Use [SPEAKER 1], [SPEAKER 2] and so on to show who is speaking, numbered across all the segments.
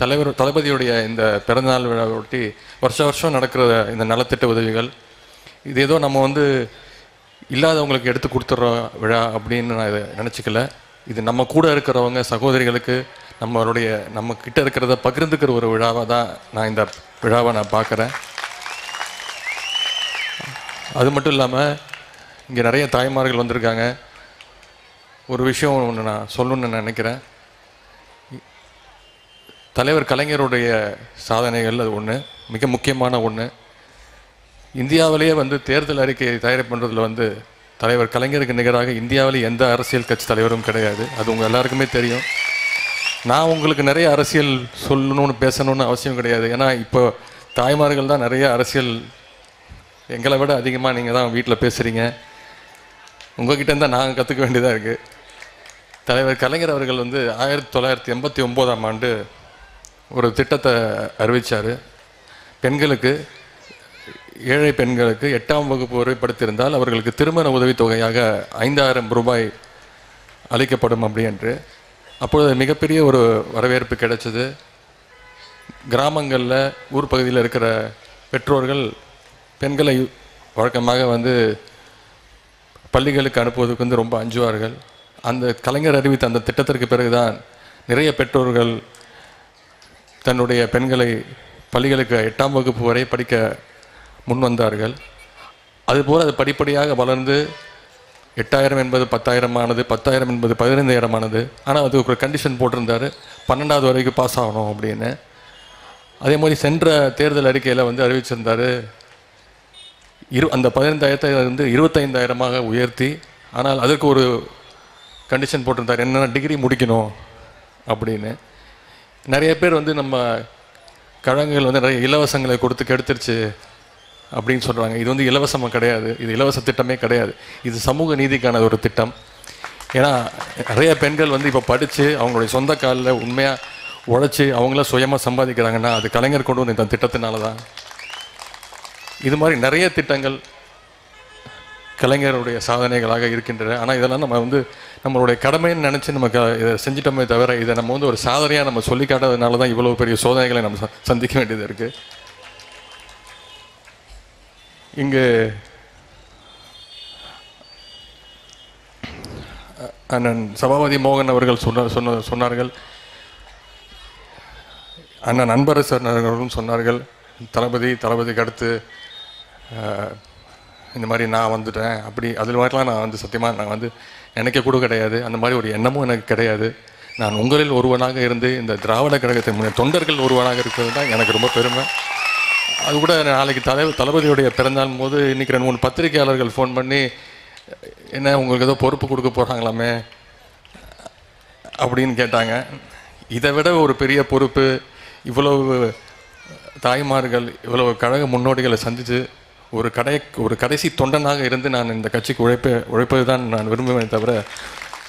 [SPEAKER 1] தலைவர் தளபதியுடைய இந்த பிறந்தநாள் விழாவை ஒட்டி வருஷ வருஷம் நடக்கிற இந்த நலத்திட்ட உதவிகள் இது ஏதோ நம்ம வந்து இல்லாதவங்களுக்கு எடுத்து கொடுத்துட்ற விழா அப்படின்னு நான் இதை நினச்சிக்கல. இது நம்ம கூட இருக்கிறவங்க சகோதரிகளுக்கு நம்மளுடைய நம்ம கிட்ட இருக்கிறத பகிர்ந்துக்கிற ஒரு விழாவாக தான் நான் இந்த விழாவை நான் பார்க்குறேன். அது மட்டும் இல்லாமல் இங்கே நிறைய தாய்மார்கள் வந்திருக்காங்க. ஒரு விஷயம் ஒன்று நான் சொல்லணுன்னு நினைக்கிறேன். தலைவர் கலைஞருடைய சாதனைகள் அது ஒன்று மிக முக்கியமான ஒன்று இந்தியாவிலேயே வந்து தேர்தல் அறிக்கையை தயார் பண்ணுறதுல வந்து தலைவர் கலைஞருக்கு நிகராக இந்தியாவில் எந்த அரசியல் கட்சி தலைவரும் கிடையாது. அது உங்கள் எல்லாருக்குமே தெரியும். நான் உங்களுக்கு நிறைய அரசியல் சொல்லணும்னு பேசணும்னு அவசியம் கிடையாது. ஏன்னா இப்போ தாய்மார்கள் தான் நிறைய அரசியல் எங்களை விட அதிகமாக நீங்கள் தான் வீட்டில் பேசுகிறீங்க உங்ககிட்ட இருந்தால் நாங்கள் கற்றுக்க வேண்டியதாக இருக்குது தலைவர் கலைஞர் அவர்கள் வந்து ஆயிரத்தி தொள்ளாயிரத்தி எண்பத்தி ஒம்போதாம் ஆண்டு ஒரு திட்டத்தை அறிவித்தார் பெண்களுக்கு ஏழை பெண்களுக்கு எட்டாம் வகுப்பு வரை படித்திருந்தால் அவர்களுக்கு திருமண உதவித்தொகையாக ஐந்தாயிரம் ரூபாய் அளிக்கப்படும் அப்படி என்று அப்பொழுது மிகப்பெரிய ஒரு வரவேற்பு கிடைச்சது. கிராமங்களில் ஊர் பகுதியில் இருக்கிற பெற்றோர்கள் பெண்களை வழக்கமாக வந்து பள்ளிகளுக்கு அனுப்புவதற்கு வந்து ரொம்ப அஞ்சுவார்கள். அந்த கலைஞர் அறிவித்த அந்த திட்டத்திற்கு பிறகுதான் நிறைய பெற்றோர்கள் தன்னுடைய பெண்களை பள்ளிகளுக்கு எட்டாம் வகுப்பு வரை படிக்க முன் வந்தார்கள். அதுபோல் அது படிப்படியாக வளர்ந்து எட்டாயிரம் என்பது பத்தாயிரம் ஆனது பத்தாயிரம் என்பது பதினைந்தாயிரம் ஆனது ஆனால் அது ஒரு கண்டிஷன் போட்டிருந்தாரு. பன்னெண்டாவது வரைக்கும் பாஸ் ஆகணும் அப்படின்னு. அதே மாதிரி சென்ற தேர்தல் அறிக்கையில் வந்து அறிவிச்சிருந்தார். இரு அந்த பதினைந்தாயிரத்தை வந்து இருபத்தைந்தாயிரமாக உயர்த்தி ஆனால் அதற்கு ஒரு கண்டிஷன் போட்டிருந்தார். என்னென்ன டிகிரி முடிக்கணும் அப்படின்னு. நிறைய பேர் வந்து நம்ம கழகங்கள் வந்து நிறைய இலவசங்களை கொடுத்து கெடுத்துருச்சு அப்படின்னு சொல்கிறாங்க இது வந்து இலவசமாக கிடையாது. இது இலவச திட்டமே கிடையாது. இது சமூக நீதிக்கான ஒரு திட்டம். ஏன்னா நிறைய பெண்கள் வந்து இப்போ படித்து அவங்களுடைய சொந்த காலில் உண்மையாக உழைச்சி அவங்கள சுயமாக சம்பாதிக்கிறாங்கன்னா அது கலைஞர் கொண்டு வந்த இந்த திட்டத்தினால தான் இது மாதிரி நிறைய திட்டங்கள் கலைஞருடைய சாதனைகளாக இருக்கின்றன. ஆனால் இதெல்லாம் நம்ம வந்து நம்மளுடைய கடமைன்னு நினச்சி நம்ம இதை செஞ்சிட்டோமே தவிர இதை நம்ம வந்து ஒரு சாதனையாக நம்ம சொல்லி காட்டாததுனால தான் இவ்வளோ பெரிய சோதனைகளை நம்ம சந்திக்க வேண்டியது இருக்குது இங்கு அண்ணன் சபாபதி மோகன் அவர்கள் சொன்ன சொன்ன சொன்னார்கள். அண்ணன் அன்பரசன் அவர்களும் சொன்னார்கள். தளபதி தளபதிக்கு அடுத்து இந்த மாதிரி நான் வந்துட்டேன் அப்படி அதில் மாதிரிலாம் நான் வந்து சத்தியமாக நான் வந்து நினைக்க கூட கிடையாது. அந்த மாதிரி ஒரு எண்ணமும் எனக்கு கிடையாது. நான் உங்களில் ஒருவனாக இருந்து இந்த திராவிட கழகத்தின் தொண்டர்கள் ஒருவனாக இருக்கிறது தான் எனக்கு ரொம்ப பெருமை. அது கூட நாளைக்கு தலைவர் தளபதியுடைய பிறந்தால் போது இன்னைக்கு ரெண்டு மூணு பத்திரிகையாளர்கள் ஃபோன் பண்ணி என்ன உங்களுக்கு ஏதோ பொறுப்பு கொடுக்க போகிறாங்களாமே அப்படின்னு கேட்டாங்க. இதை விட ஒரு பெரிய பொறுப்பு இவ்வளவு தாய்மார்கள் இவ்வளவு கழக முன்னோடிகளை சந்தித்து ஒரு கடை ஒரு கடைசி தொண்டனாக இருந்து நான் இந்த கட்சிக்கு உழைப்ப உழைப்பது தான் நான் விரும்புவேன் தவிர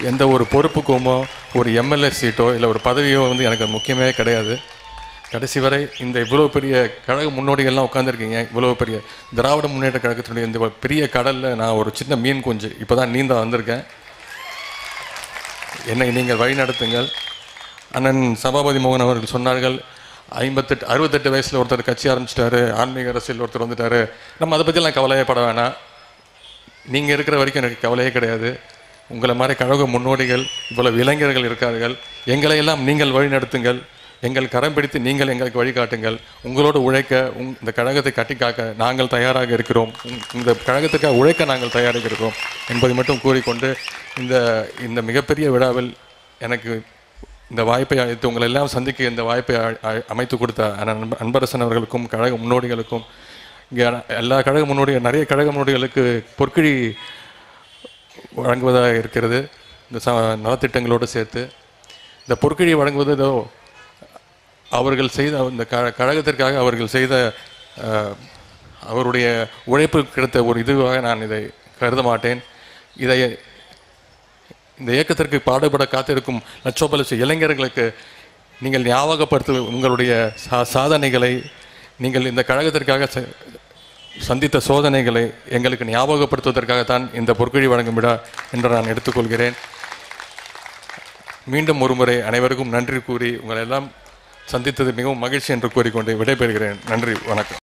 [SPEAKER 1] எந்த ஒரு பொறுப்புக்குமோ ஒரு எம்எல்ஏ சீட்டோ இல்லை ஒரு பதவியோ வந்து எனக்கு முக்கியமே கிடையாது. கடைசி வரை இந்த இவ்வளோ பெரிய கழக முன்னோடிகள்லாம் உட்காந்துருக்கீங்க இவ்வளோ பெரிய திராவிட முன்னேற்ற கழகத்தினுடைய இந்த பெரிய கடலில் நான் ஒரு சின்ன மீன் குஞ்சு இப்போ தான் நீந்த வந்திருக்கேன். என்னை நீங்கள் வழி நடத்துங்கள் அண்ணன் சபாபதி மோகன் அவர்கள் சொன்னார்கள் ஐம்பத்தெட்டு அறுபத்தெட்டு வயசில் ஒருத்தர் கட்சி ஆரம்பிச்சிட்டாரு ஆன்மீக அரசியல் ஒருத்தர் வந்துட்டாரு. நம்ம அதை பற்றிலாம் கவலையப்பட வேணாம். நீங்கள் இருக்கிற வரைக்கும் எனக்கு கவலையே கிடையாது. உங்களை மாதிரி கழக முன்னோடிகள் இவ்வளவு இளைஞர்கள் இருக்கார்கள். எங்களை எல்லாம் நீங்கள் வழிநடத்துங்கள் எங்கள் கரம் பிடித்து நீங்கள் எங்களுக்கு வழிகாட்டுங்கள் உங்களோடு உழைக்க உங் இந்த கழகத்தை கட்டி காக்க நாங்கள் தயாராக இருக்கிறோம். இந்த கழகத்துக்காக உழைக்க நாங்கள் தயாராக இருக்கிறோம் என்பதை மட்டும் கூறிக்கொண்டு இந்த இந்த மிகப்பெரிய விழாவில் எனக்கு இந்த வாய்ப்பை அழைத்து உங்களை எல்லாம் சந்திக்க இந்த வாய்ப்பை அ- அமைத்து கொடுத்த அன்பரசன் அவர்களுக்கும் கழக முன்னோடிகளுக்கும் இங்கே எல்லா கழக முன்னோடி நிறைய கழக முன்னோடிகளுக்கு பொற்கிழி வழங்குவதாக இருக்கிறது. இந்த ச நலத்திட்டங்களோடு சேர்த்து இந்த பொற்கிழி வழங்குவது ஏதோ அவர்கள் செய்த இந்த க கழகத்திற்காக அவர்கள் செய்த அவருடைய உழைப்பு கிடைத்த ஒரு இதுவாக நான் இதை கருத மாட்டேன். இதை இந்த இயக்கத்திற்கு பாடுபட காத்திருக்கும் லட்சோப லட்ச இளைஞர்களுக்கு நீங்கள் ஞாபகப்படுத்த உங்களுடைய சா சாதனைகளை நீங்கள் இந்த கழகத்திற்காக ச- சந்தித்த சோதனைகளை எங்களுக்கு ஞாபகப்படுத்துவதற்காகத்தான் இந்த பொற்குழி வழங்கும் விழா என்று நான் எடுத்துக்கொள்கிறேன். மீண்டும் ஒருமுறை அனைவருக்கும் நன்றி கூறி உங்களை எல்லாம் சந்தித்தது மிகவும் மகிழ்ச்சி என்று கூறிக்கொண்டு விடைபெறுகிறேன். நன்றி வணக்கம்.